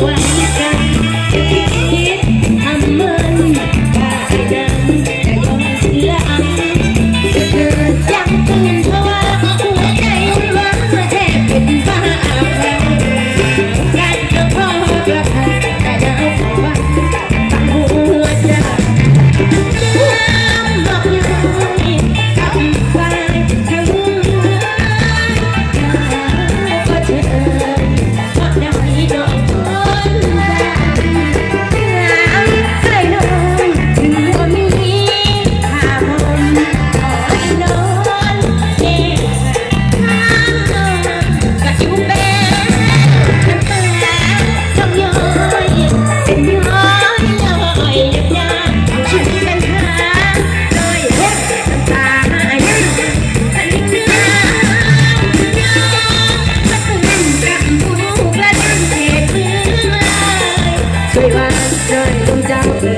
Wow. 这一路相随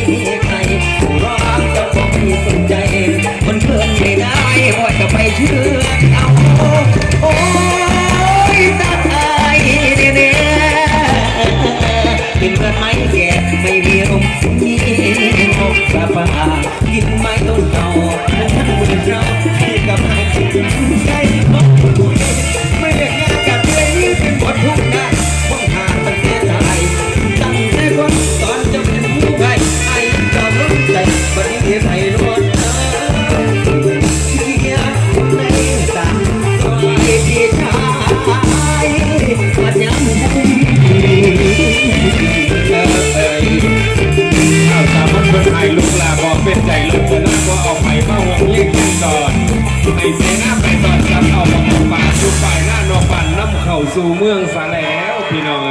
ให้เชื่เอาโอ้ยตาตาเนี่ยเป็นเนไม้แก่ไม่มีลมมีนกกระปากินไม้ต้นเก่าทั้มือเร ใจลงบนลงก็ออกไปเมื่อวงเลี้ยงกันตอนไอเสนาไปตอนกันเอามาปาชูฝ่ายหน้านอกปันน้ำเข่าสู่เมืองสาแล้วพี่น้อง